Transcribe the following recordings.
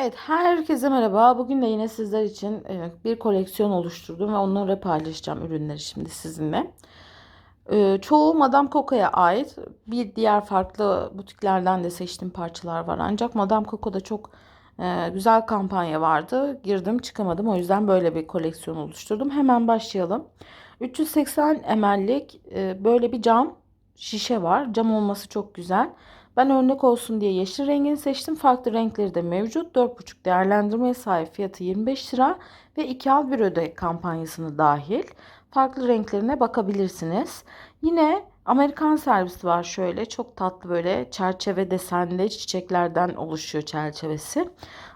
Evet, herkese merhaba. Bugün de yine sizler için e, bir koleksiyon oluşturdum ve onları paylaşacağım ürünleri şimdi sizinle. E, Çoğu Madame Coco'ya ait. Bir diğer farklı butiklerden de seçtiğim parçalar var. Ancak Madame Coco'da çok e, güzel kampanya vardı. Girdim çıkamadım. O yüzden böyle bir koleksiyon oluşturdum. Hemen başlayalım. 380 ml'lik böyle bir cam şişe var. Cam olması çok güzel. Ben örnek olsun diye yeşil rengini seçtim. Farklı renkleri de mevcut. 4,5 değerlendirmeye sahip fiyatı 25 lira ve 2 al 1 öde kampanyasını dahil. Farklı renklerine bakabilirsiniz. Yine Amerikan servisi var şöyle çok tatlı böyle çerçeve desenli çiçeklerden oluşuyor çerçevesi.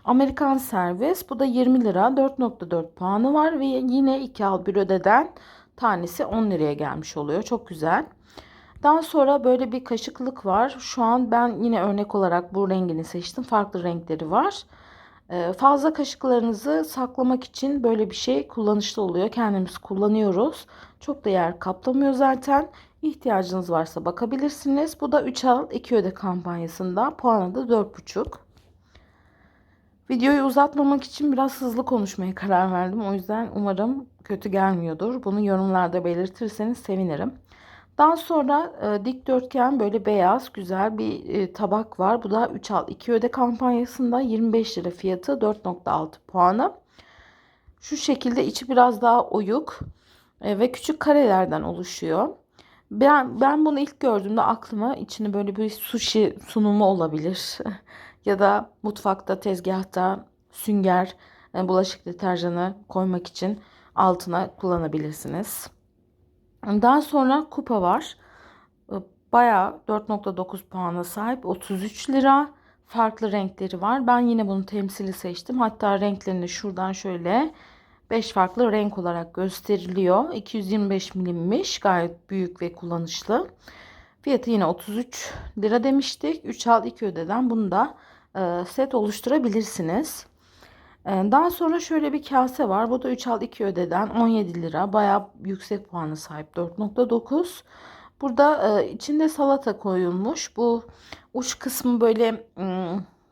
Amerikan servis bu da 20 lira 4.4 puanı var ve yine 2 al 1 ödeden tanesi 10 liraya gelmiş oluyor. Çok güzel. Daha sonra böyle bir kaşıklık var. Şu an ben yine örnek olarak bu rengini seçtim. Farklı renkleri var. Ee, fazla kaşıklarınızı saklamak için böyle bir şey kullanışlı oluyor. Kendimiz kullanıyoruz. Çok da yer kaplamıyor zaten. İhtiyacınız varsa bakabilirsiniz. Bu da 3 al 2 öde kampanyasında. Puanı da 4,5. Videoyu uzatmamak için biraz hızlı konuşmaya karar verdim. O yüzden umarım kötü gelmiyordur. Bunu yorumlarda belirtirseniz sevinirim. Daha sonra e, dikdörtgen böyle beyaz güzel bir e, tabak var. Bu da 3 al 2 öde kampanyasında 25 lira fiyatı 4.6 puanı. Şu şekilde içi biraz daha oyuk e, ve küçük karelerden oluşuyor. Ben, ben bunu ilk gördüğümde aklıma içini böyle bir sushi sunumu olabilir. ya da mutfakta tezgahta sünger e, bulaşık deterjanı koymak için altına kullanabilirsiniz. Daha sonra kupa var. Ee, bayağı 4.9 puana sahip 33 lira. Farklı renkleri var. Ben yine bunu temsili seçtim. Hatta renklerini şuradan şöyle 5 farklı renk olarak gösteriliyor. 225 milimmiş. Gayet büyük ve kullanışlı. Fiyatı yine 33 lira demiştik. 3 al 2 ödeden bunu da e, set oluşturabilirsiniz. Daha sonra şöyle bir kase var. Bu da 3 al 2 ödeden 17 lira. Bayağı yüksek puanı sahip 4.9. Burada içinde salata koyulmuş. Bu uç kısmı böyle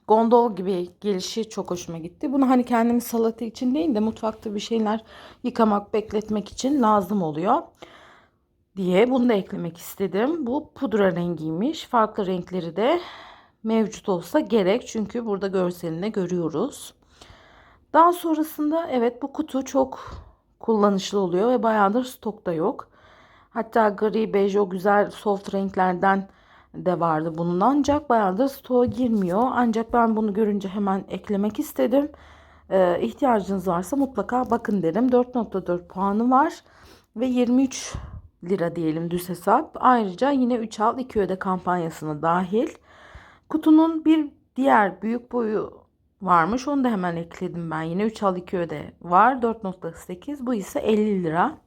gondol gibi gelişi çok hoşuma gitti. Bunu hani kendimiz salata için değil de mutfakta bir şeyler yıkamak, bekletmek için lazım oluyor diye bunu da eklemek istedim. Bu pudra rengiymiş. Farklı renkleri de mevcut olsa gerek. Çünkü burada görselinde görüyoruz. Daha sonrasında evet bu kutu çok kullanışlı oluyor ve bayağıdır stokta yok. Hatta gri, bej o güzel soft renklerden de vardı bunun ancak bayağıdır stoğa girmiyor. Ancak ben bunu görünce hemen eklemek istedim. Ee, ihtiyacınız varsa mutlaka bakın derim. 4.4 puanı var ve 23 lira diyelim düz hesap. Ayrıca yine 3 al 2 öde kampanyasına dahil. Kutunun bir diğer büyük boyu varmış. Onu da hemen ekledim ben. Yine 3 al 2 öde var. 4.8. Bu ise 50 lira.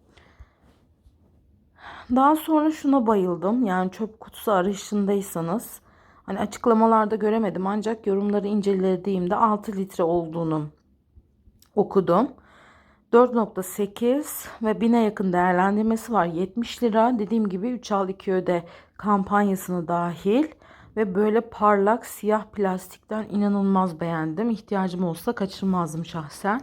Daha sonra şuna bayıldım. Yani çöp kutusu arayışındaysanız. Hani açıklamalarda göremedim ancak yorumları incelediğimde 6 litre olduğunu okudum. 4.8 ve 1000'e yakın değerlendirmesi var. 70 lira. Dediğim gibi 3 al 2 öde kampanyasını dahil. Ve böyle parlak siyah plastikten inanılmaz beğendim. İhtiyacım olsa kaçırmazdım şahsen.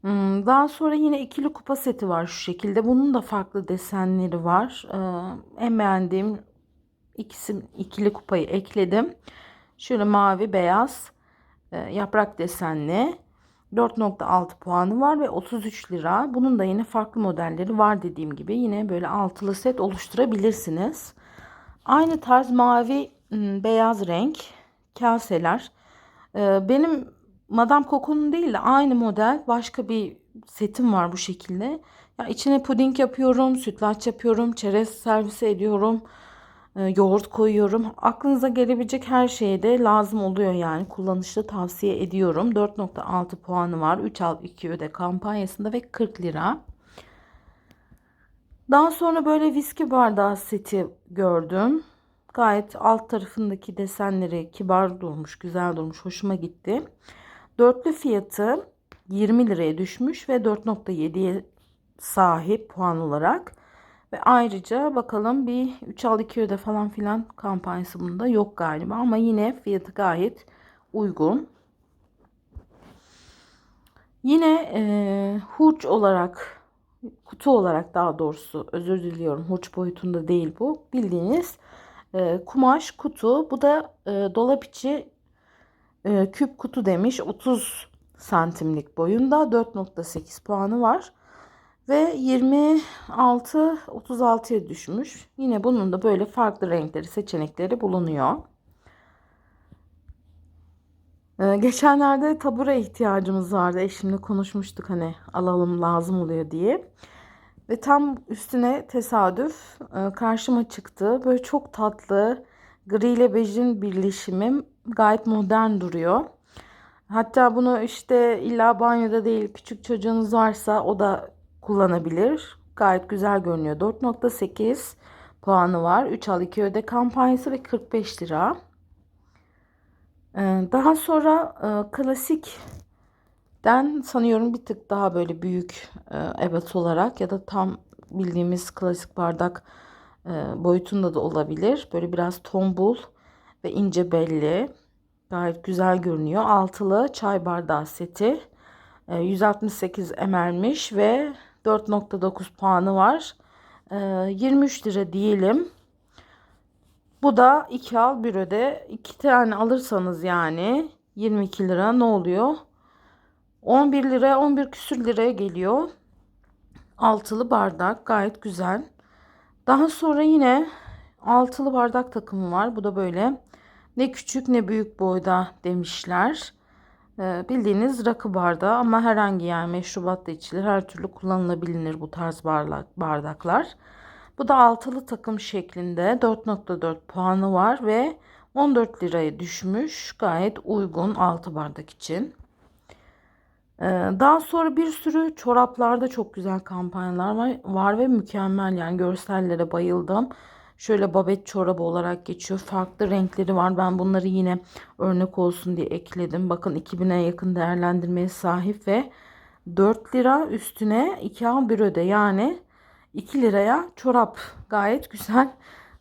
Hmm, daha sonra yine ikili kupa seti var şu şekilde. Bunun da farklı desenleri var. Ee, en beğendiğim ikisi ikili kupayı ekledim. Şöyle mavi beyaz e, yaprak desenli. 4.6 puanı var ve 33 lira. Bunun da yine farklı modelleri var dediğim gibi. Yine böyle altılı set oluşturabilirsiniz. Aynı tarz mavi beyaz renk kaseler. Benim Madame Coco'nun değil de aynı model başka bir setim var bu şekilde. Ya içine puding yapıyorum, sütlaç yapıyorum, çerez servisi ediyorum, yoğurt koyuyorum. Aklınıza gelebilecek her şeye de lazım oluyor yani. Kullanışlı tavsiye ediyorum. 4.6 puanı var. 3 al 2 öde kampanyasında ve 40 lira. Daha sonra böyle viski bardağı seti gördüm. Gayet alt tarafındaki desenleri kibar durmuş, güzel durmuş, hoşuma gitti. Dörtlü fiyatı 20 liraya düşmüş ve 4.7'ye sahip puan olarak. Ve ayrıca bakalım bir 3 al 2 öde falan filan kampanyası bunda yok galiba ama yine fiyatı gayet uygun. Yine e, hurç olarak kutu olarak daha doğrusu özür diliyorum hurç boyutunda değil bu. Bildiğiniz e, kumaş kutu. Bu da e, dolap içi e, küp kutu demiş. 30 santimlik boyunda 4.8 puanı var. Ve 26 36'ya düşmüş. Yine bunun da böyle farklı renkleri seçenekleri bulunuyor. Ee, geçenlerde tabure ihtiyacımız vardı. Eşimle konuşmuştuk hani alalım lazım oluyor diye. Ve tam üstüne tesadüf e, karşıma çıktı. Böyle çok tatlı gri ile bejin birleşimi gayet modern duruyor. Hatta bunu işte illa banyoda değil küçük çocuğunuz varsa o da kullanabilir. Gayet güzel görünüyor. 4.8 puanı var. 3 al 2 öde kampanyası ve 45 lira. Ee, daha sonra e, klasikten sanıyorum bir tık daha böyle büyük e, ebat olarak ya da tam bildiğimiz klasik bardak e, boyutunda da olabilir. Böyle biraz tombul ve ince belli. Gayet güzel görünüyor. Altılı çay bardağı seti. 168 ml'miş ve 4.9 puanı var. 23 lira diyelim. Bu da 2 al bir öde. 2 tane alırsanız yani 22 lira ne oluyor? 11 lira 11 küsür liraya geliyor. Altılı bardak gayet güzel. Daha sonra yine altılı bardak takımı var. Bu da böyle ne küçük ne büyük boyda demişler. Ee, bildiğiniz rakı bardağı ama herhangi yani meşrubat da içilir. Her türlü kullanılabilir bu tarz bardak, bardaklar. Bu da altılı takım şeklinde 4.4 puanı var ve 14 liraya düşmüş. Gayet uygun 6 bardak için. Ee, daha sonra bir sürü çoraplarda çok güzel kampanyalar var, ve mükemmel yani görsellere bayıldım. Şöyle babet çorabı olarak geçiyor. Farklı renkleri var. Ben bunları yine örnek olsun diye ekledim. Bakın 2000'e yakın değerlendirmeye sahip ve 4 lira üstüne 2 al bir öde. Yani 2 liraya çorap gayet güzel.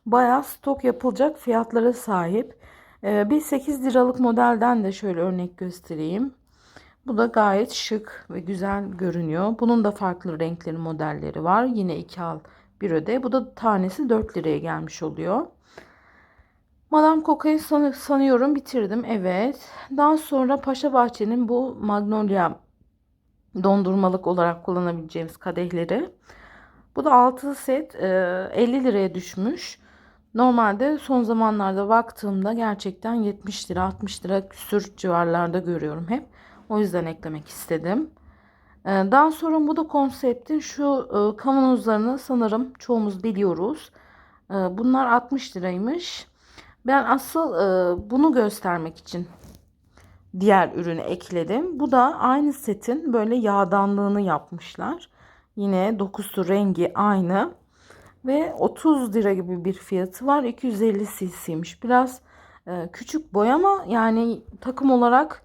Bayağı stok yapılacak fiyatlara sahip. Ee, bir 8 liralık modelden de şöyle örnek göstereyim. Bu da gayet şık ve güzel görünüyor. Bunun da farklı renkleri modelleri var. Yine 2 al bir öde. Bu da tanesi 4 liraya gelmiş oluyor. Madame san sanıyorum bitirdim. Evet. Daha sonra Paşa Bahçe'nin bu Magnolia dondurmalık olarak kullanabileceğimiz kadehleri. Bu da 6 set 50 liraya düşmüş. Normalde son zamanlarda baktığımda gerçekten 70 lira 60 lira küsür civarlarda görüyorum hep. O yüzden eklemek istedim. Daha sonra bu da konseptin şu kavanozlarını sanırım çoğumuz biliyoruz. Bunlar 60 liraymış. Ben asıl bunu göstermek için diğer ürünü ekledim. Bu da aynı setin böyle yağdanlığını yapmışlar. Yine dokusu rengi aynı. Ve 30 lira gibi bir fiyatı var. 250 cc'ymiş. Biraz e, küçük boy ama yani takım olarak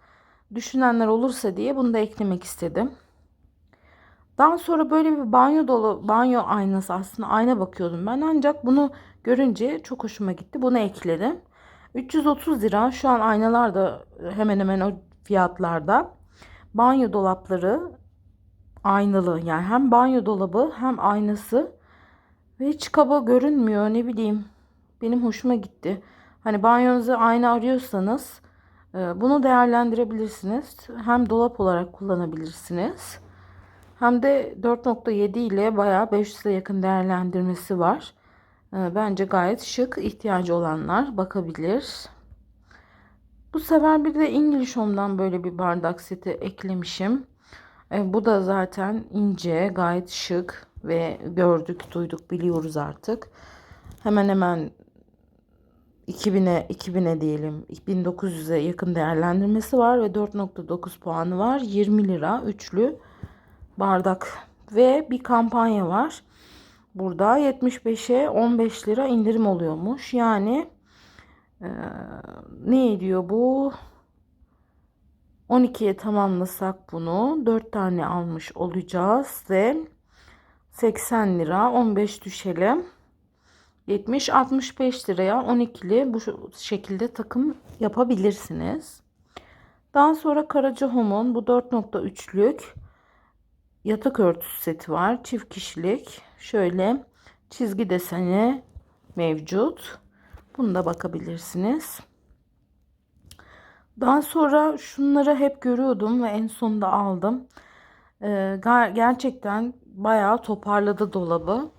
düşünenler olursa diye bunu da eklemek istedim. Daha sonra böyle bir banyo dolu banyo aynası aslında ayna bakıyordum ben ancak bunu görünce çok hoşuma gitti. Bunu ekledim. 330 lira şu an aynalar da hemen hemen o fiyatlarda. Banyo dolapları aynalı. Yani hem banyo dolabı hem aynası. Ve hiç kaba görünmüyor ne bileyim. Benim hoşuma gitti. Hani banyonuza ayna arıyorsanız e, bunu değerlendirebilirsiniz. Hem dolap olarak kullanabilirsiniz. Hem de 4.7 ile bayağı 500'e yakın değerlendirmesi var. E, bence gayet şık. ihtiyacı olanlar bakabilir. Bu sefer bir de English Home'dan böyle bir bardak seti eklemişim. E, bu da zaten ince, gayet şık ve gördük, duyduk, biliyoruz artık. Hemen hemen 2000'e 2000'e diyelim 1900'e yakın değerlendirmesi var ve 4.9 puanı var. 20 lira üçlü bardak ve bir kampanya var. Burada 75'e 15 lira indirim oluyormuş. Yani e, ne ediyor bu? 12'ye tamamlasak bunu 4 tane almış olacağız ve 80 lira 15 düşelim. 70 65 liraya 12'li bu şekilde takım yapabilirsiniz. Daha sonra Karaca Home'un bu 4.3'lük yatak örtüsü seti var. Çift kişilik. Şöyle çizgi deseni mevcut. Bunu da bakabilirsiniz. Daha sonra şunları hep görüyordum ve en sonunda aldım. Ee, gerçekten bayağı toparladı dolabı.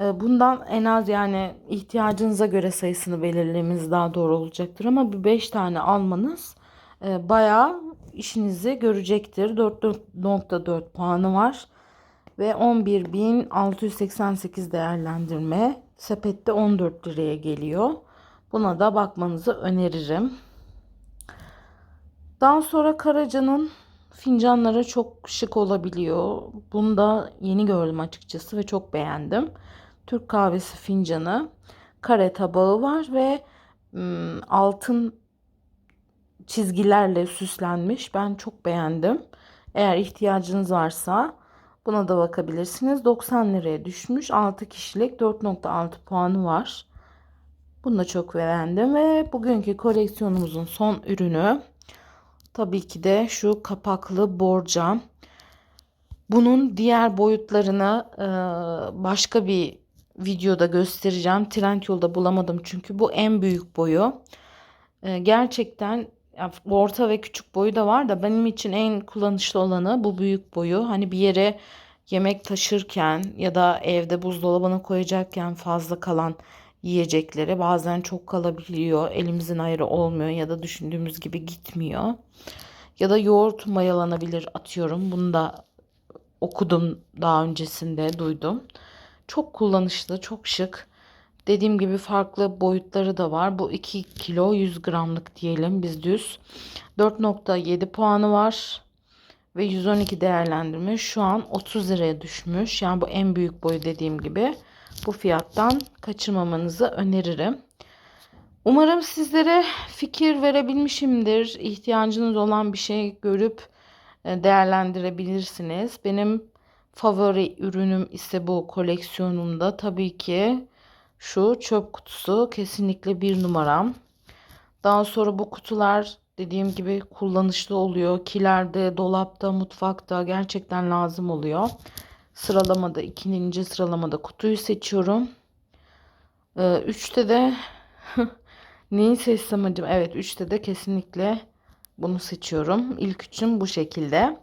Ee, bundan en az yani ihtiyacınıza göre sayısını belirlememiz daha doğru olacaktır. Ama bir 5 tane almanız e, bayağı işinizi görecektir. 4.4 puanı var. Ve 11.688 değerlendirme. Sepette 14 liraya geliyor. Buna da bakmanızı öneririm. Daha sonra Karaca'nın fincanları çok şık olabiliyor. Bunu da yeni gördüm açıkçası ve çok beğendim. Türk kahvesi fincanı, kare tabağı var ve altın çizgilerle süslenmiş. Ben çok beğendim. Eğer ihtiyacınız varsa buna da bakabilirsiniz. 90 liraya düşmüş. 6 kişilik 4.6 puanı var. Bunu da çok beğendim ve bugünkü koleksiyonumuzun son ürünü tabii ki de şu kapaklı borcam. Bunun diğer boyutlarını başka bir videoda göstereceğim. Trendyol'da bulamadım çünkü bu en büyük boyu. Gerçekten orta ve küçük boyu da var da benim için en kullanışlı olanı bu büyük boyu. Hani bir yere yemek taşırken ya da evde buzdolabına koyacakken fazla kalan yiyecekleri bazen çok kalabiliyor. Elimizin ayrı olmuyor ya da düşündüğümüz gibi gitmiyor. Ya da yoğurt mayalanabilir atıyorum. Bunu da okudum daha öncesinde duydum. Çok kullanışlı, çok şık. Dediğim gibi farklı boyutları da var. Bu 2 kilo 100 gramlık diyelim biz düz. 4.7 puanı var. Ve 112 değerlendirme şu an 30 liraya düşmüş. Yani bu en büyük boyu dediğim gibi. Bu fiyattan kaçırmamanızı öneririm. Umarım sizlere fikir verebilmişimdir. İhtiyacınız olan bir şey görüp e, değerlendirebilirsiniz. Benim favori ürünüm ise bu koleksiyonumda tabii ki şu çöp kutusu kesinlikle bir numaram. Daha sonra bu kutular dediğim gibi kullanışlı oluyor. Kilerde, dolapta, mutfakta gerçekten lazım oluyor. Sıralamada ikinci sıralamada kutuyu seçiyorum. Ee, üçte de neyi seçsem acaba? Evet üçte de kesinlikle bunu seçiyorum. İlk üçüm bu şekilde.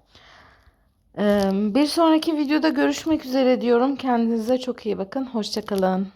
Ee, bir sonraki videoda görüşmek üzere diyorum. Kendinize çok iyi bakın. Hoşçakalın.